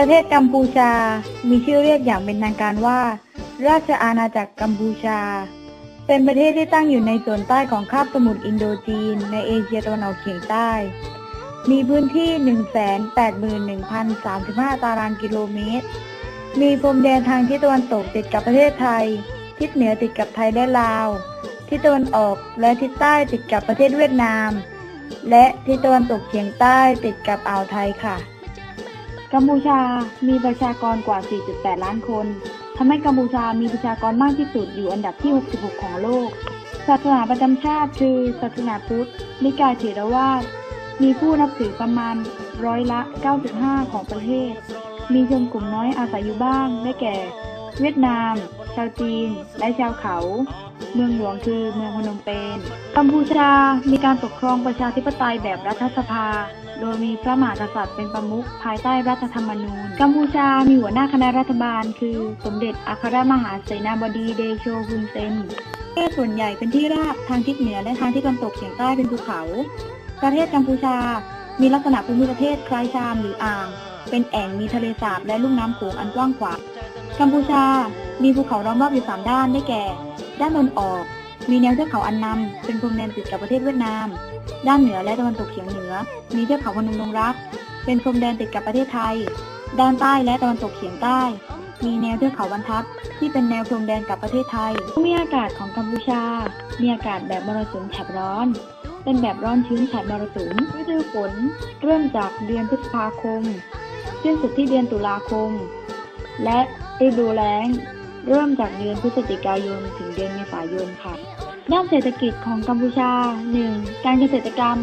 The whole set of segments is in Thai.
ประเทศกัมพูชา มีชื่อเรียกอย่างเป็นทางการว่า ราชอาณาจักรกัมพูชา เป็นประเทศที่ตั้งอยู่ในส่วนใต้ของคาบสมุทรอินโดจีน ในเอเชียตะวันออกเฉียงใต้ มีพื้นที่ 181,035 ตารางกิโลเมตร มีพรมแดนทางทิศตะวันตกติดกับประเทศไทย ทิศเหนือติดกับไทยและลาว ทิศตะวันออกและทิศใต้ติดกับประเทศเวียดนาม และทิศตะวันตกเฉียงใต้ติดกับอ่าวไทยค่ะ กัมพูชามีประชากรกว่า 4.8 ล้านคน ทำให้กัมพูชามีประชากรมากที่สุดอยู่อันดับที่ 66 ของโลก ศาสนาประจำชาติคือ ศาสนาพุทธ นิกายเถรวาท มีผู้นับถือประมาณร้อยละ 9.5 ของประเทศ มีชนกลุ่มน้อยอาศัยอยู่บ้าง ได้แก่ เวียดนาม ชาวจีน และชาวเขา เมืองหลวงคือเมืองพนมเปญ กัมพูชา มีการปกครองประชาธิปไตยแบบรัฐสภา โดยมีพระมหากษัตริย์เป็นประมุขภายใต้รัฐธรรมนูญ กัมพูชามีหัวหน้าคณะรัฐบาล คือ สมเด็จอัครมหาเสนาบดีเดโชฮุนเซนประเทศส่วนใหญ่เป็นที่ราบทางทิศเหนือและทางทิศตะวันตกเฉียงใต้เป็นภูเขา ประเทศกัมพูชา มีลักษณะภูมิประเทศคล้ายชามหรืออ่าง เป็นแอ่งมีทะเลสาบและลุ่มน้ำโขงอันกว้างขวาง กัมพูชา มีภูเขาล้อมรอบอยู่สามด้านได้แก่ ด้านตะวันออก มีแนวเทือกเขาอันนำเป็นพรมแดนติดกับประเทศเวียดนาม ด้านเหนือและตะวันตกเฉียงเหนือ มีเทือกเขาพนมดงรัก เป็นพรมแดนติดกับประเทศไทย ด้านใต้และตะวันตกเฉียงใต้ มีแนวเทือกเขาบรรทัด ที่เป็นแนวพรมแดนกับประเทศไทยมิอากาศของกัมพูชา มีอากาศแบบมรสุมแถบร้อน เป็นแบบร้อนชื้นแถบมรสุมฤดูฝนเริ่มจากเดือนพฤษภาคมสิ้นสุดที่เดือนตุลาคม และฤดูแล้ง เริ่มจากเดือนพฤศจิกายนถึงเดือนเมษายนค่ะ ด้านเศรษฐกิจของกัมพูชา 1. การเกษตรกรรม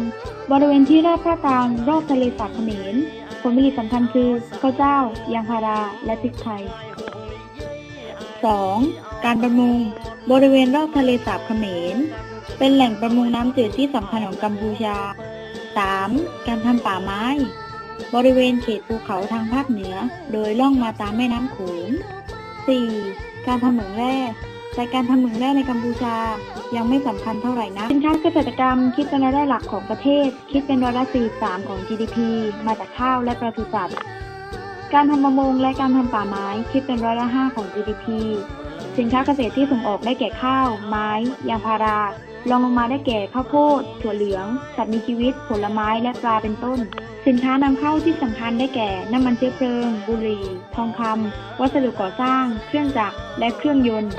บริเวณที่ราบภาคกลางรอบทะเลสาบเขมรผลผลิตสำคัญคือข้าวเจ้า ยางพารา และพริกไทย 2. การประมง บริเวณรอบทะเลสาบเขมร เป็นแหล่งประมงน้ำจืดที่สำคัญของกัมพูชา 3. การทำป่าไม้ บริเวณเขตภูเขาทางภาคเหนือ โดยล่องมาตามแม่น้ำโขง 4. การทำเหมืองแร่ แต่การทำเหมืองแร่ในกัมพูชา ยังไม่สำคัญเท่าไหร่นะ สินค้าเกษตรกรรมคิดเป็นรายได้หลักของประเทศ คิดเป็นร้อยละ43 ของ GDP มาจากข้าวและปศุสัตว์ การทำประมงและการทำป่าไม้คิดเป็นร้อยละ5ของ GDP สินค้าเกษตรที่ส่งออกได้แก่ข้าว ไม้ ยางพารา รองลงมาได้แก่ข้าวโพด ถั่วเหลือง สัตว์มีชีวิต ผลไม้และปลาเป็นต้น สินค้านำเข้าที่สำคัญได้แก่ น้ำมันเชื้อเพลิง บุหรี่ ทองคำวัสดุก่อสร้าง เครื่องจักรและเครื่องยนต์